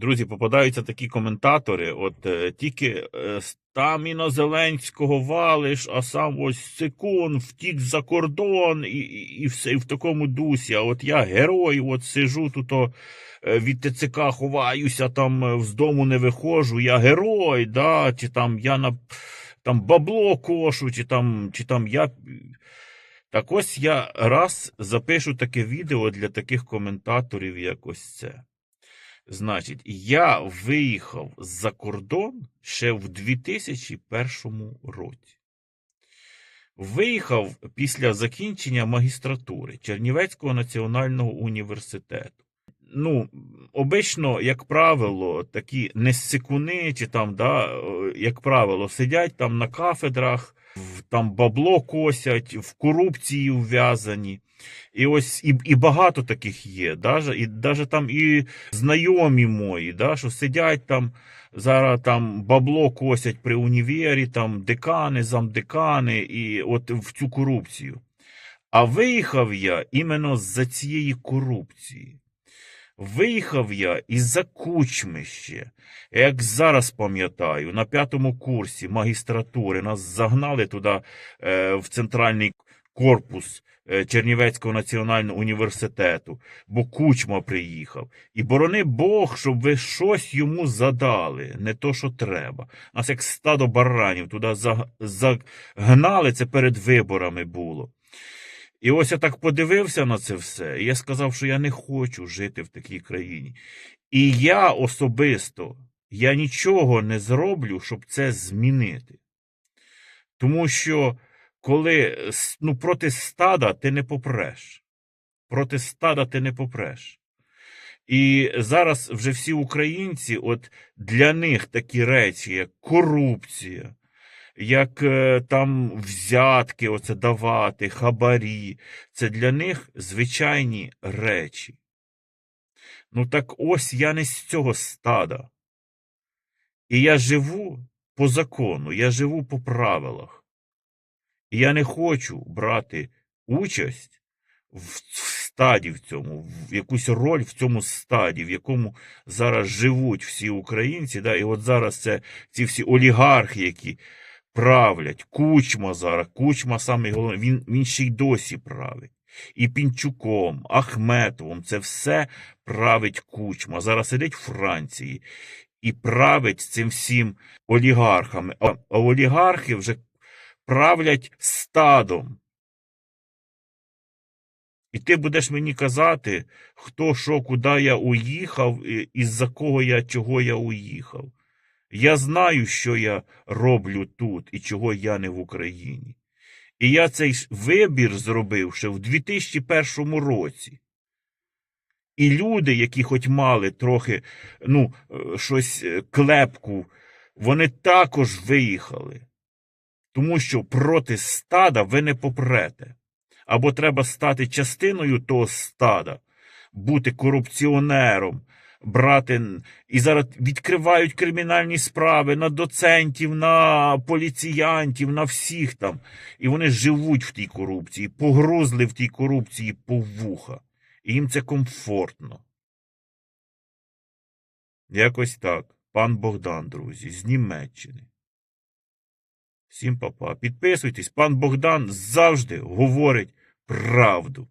Друзі, попадаються такі коментатори. От е, тільки е, там і на Зеленського валиш, а сам ось секунд втік за кордон і, і, і все і в такому дусі. А от я герой, от сижу тут о, е, від ТЦК ховаюся, там е, з дому не виходжу. Я герой, да, чи там я на там бабло кошу, чи там, чи там я. Так ось я раз запишу таке відео для таких коментаторів, як ось це. Значить, я виїхав за кордон ще в 2001 році. Виїхав після закінчення магістратури Чернівецького національного університету. Ну, обично, як правило, такі несикуни, чи там, да, як правило, сидять там на кафедрах, там бабло косять, в корупції вв'язані. І ось і, і багато таких є. Даже, і даже там і знайомі мої, да, що сидять там, зараз там бабло косять при універі, там декани, замдекани, і от в цю корупцію. А виїхав я іменно з-за цієї корупції. Виїхав я із-за кучми ще. Як зараз пам'ятаю, на п'ятому курсі магістратури нас загнали туди е, в центральний корпус е, Чернівецького національного університету, бо кучма приїхав. І борони Бог, щоб ви щось йому задали, не то, що треба. Нас як стадо баранів туди загнали, це перед виборами було. І ось я так подивився на це все, і я сказав, що я не хочу жити в такій країні. І я особисто, я нічого не зроблю, щоб це змінити. Тому що коли ну, проти стада ти не попреш. Проти стада ти не попреш. І зараз вже всі українці, от для них такі речі, як корупція, як е, там взятки оце давати, хабарі, це для них звичайні речі. Ну так ось я не з цього стада. І я живу по закону, я живу по правилах. Я не хочу брати участь в стаді в цьому, в якусь роль в цьому стаді, в якому зараз живуть всі українці. Да? І от зараз це ці всі олігархи, які правлять, кучма зараз, кучма саме головне, він, він ще й досі править. І Пінчуком, Ахметовим, це все править кучма. Зараз сидить в Франції і править цим всім олігархами. А олігархи вже правлять стадом. І ти будеш мені казати, хто що, куди я уїхав, і- із-за кого я, чого я уїхав. Я знаю, що я роблю тут і чого я не в Україні. І я цей вибір зробив ще в 2001 році. І люди, які хоч мали трохи ну, е, щось е, клепку, вони також виїхали. Тому що проти стада ви не попрете. Або треба стати частиною того стада, бути корупціонером, брати і зараз відкривають кримінальні справи на доцентів, на поліціянтів, на всіх там. І вони живуть в тій корупції, погрузли в тій корупції по вуха. І їм це комфортно. Якось так. Пан Богдан, друзі, з Німеччини. Всім папа. Підписуйтесь, пан Богдан завжди говорить правду.